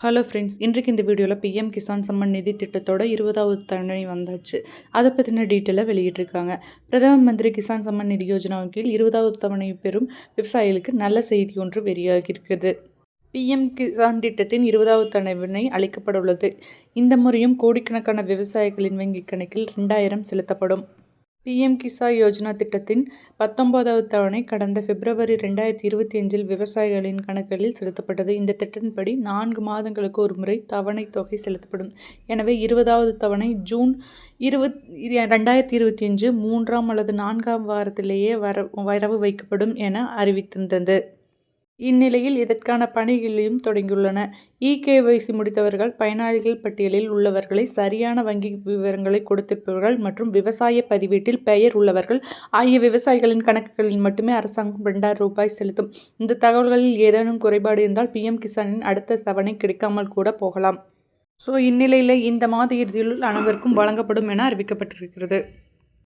Hello friends இன்றைக்கு இந்த வீடியோவில் பிஎம் கிசான் சம்மன் நிதி திட்டத்தோட இருபதாவது தவணை வந்தாச்சு. அதை பற்றின டீட்டெயிலாக வெளியிட்டிருக்காங்க. பிரதம மந்திரி கிசான் சம்மன் நிதி யோஜனாவின் கீழ் இருபதாவது தவணை பெறும் விவசாயிகளுக்கு நல்ல செய்தி ஒன்று வெளியாகியிருக்குது. பிஎம் கிசான் திட்டத்தின் இருபதாவது தவணை அளிக்கப்பட உள்ளது. இந்த முறையும் கோடிக்கணக்கான விவசாயிகளின் வங்கிக் கணக்கில் ரெண்டாயிரம் செலுத்தப்படும். பிஎம் கிசா யோஜனா திட்டத்தின் பத்தொன்பதாவது தவணை கடந்த பிப்ரவரி ரெண்டாயிரத்தி இருபத்தி அஞ்சில் விவசாயிகளின் கணக்குகளில் செலுத்தப்பட்டது. இந்த திட்டத்தின்படி நான்கு மாதங்களுக்கு ஒரு முறை தவணை தொகை செலுத்தப்படும். எனவே இருபதாவது தவணை ஜூன் இருபத் ரெண்டாயிரத்தி இருபத்தி அஞ்சு மூன்றாம் அல்லது நான்காம் வாரத்திலேயே வர வரவு வைக்கப்படும் என அறிவித்திருந்தது. இந்நிலையில் இதற்கான பணிகளையும் தொடங்கியுள்ளன. இகேஒய்சி முடித்தவர்கள் பயனாளிகள் பட்டியலில் உள்ளவர்களை சரியான வங்கி விவரங்களை கொடுத்திருப்பவர்கள் மற்றும் விவசாய பதிவேட்டில் பெயர் உள்ளவர்கள் ஆகிய விவசாயிகளின் கணக்குகளில் மட்டுமே அரசாங்கம் ரெண்டாயிரம் ரூபாய் செலுத்தும். இந்த தகவல்களில் ஏதேனும் குறைபாடு இருந்தால் பிஎம் கிசானின் அடுத்த தவணை கிடைக்காமல் கூட போகலாம். ஸோ இந்நிலையில் இந்த மாத இறுதியில் அனைவருக்கும் வழங்கப்படும் என அறிவிக்கப்பட்டிருக்கிறது.